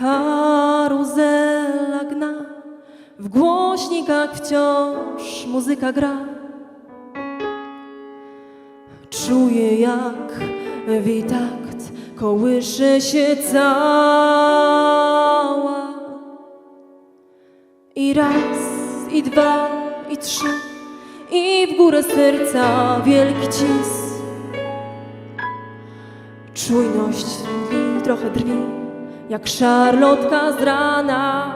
Karuzela gna, w głośnikach wciąż muzyka gra. Czuję jak witakt kołysze się cała. I raz, i dwa, i trzy, i w górę serca wielki cis. Czujność i trochę drwi, jak szarlotka z rana.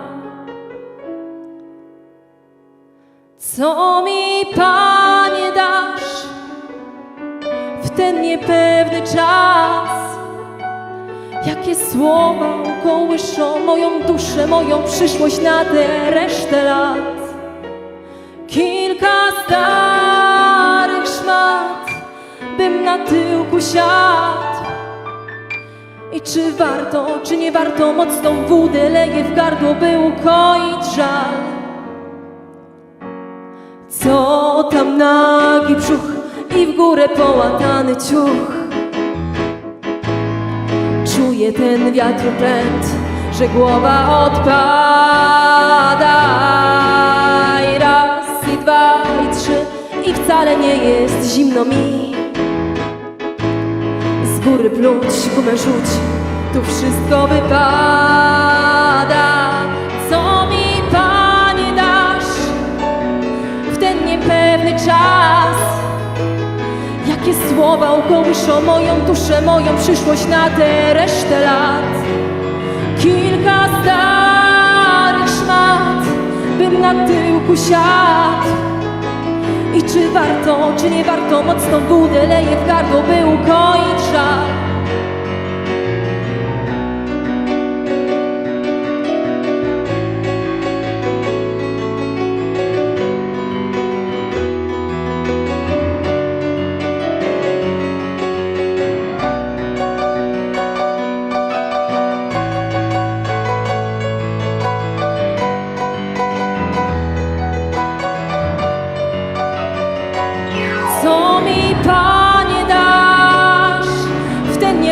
Co mi, Panie, dasz w ten niepewny czas? Jakie słowa kołyszą moją duszę, moją przyszłość na tę resztę lat? Kilka starych szmat, bym na tyłku siadł. Czy warto, czy nie warto mocną wódę leje w gardło, by ukoić żal? Co tam nagi brzuch i w górę połatany ciuch? Czuję ten wiatr pręt, że głowa odpada. I raz, i dwa, i trzy, i wcale nie jest zimno mi. Góry pluć, gumę rzuć, tu wszystko wypada. Co mi, Panie, dasz w ten niepewny czas? Jakie słowa ukołyszą moją duszę, moją przyszłość na tę resztę lat? Kilka starych szmat, bym na tyłku siadł. I czy warto, czy nie warto mocną wódę leje w gardło, by ukoić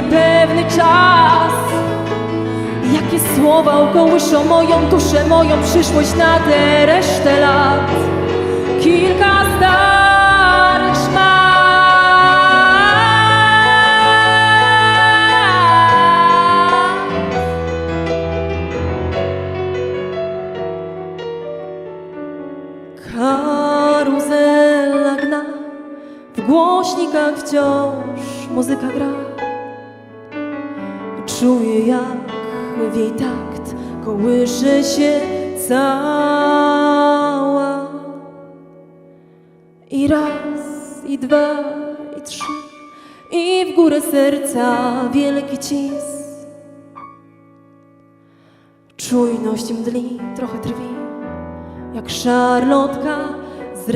niepewny czas? Jakie słowa ukołyszą moją duszę, moją przyszłość na tę resztę lat? Kilka starych szmat. Karuzela gna, w głośnikach wciąż muzyka gra. Czuję jak w jej takt kołysze się cała. I raz, i dwa, i trzy, i w górę serca wielki cis. Czujność mdli, trochę drwi, jak szarlotka z.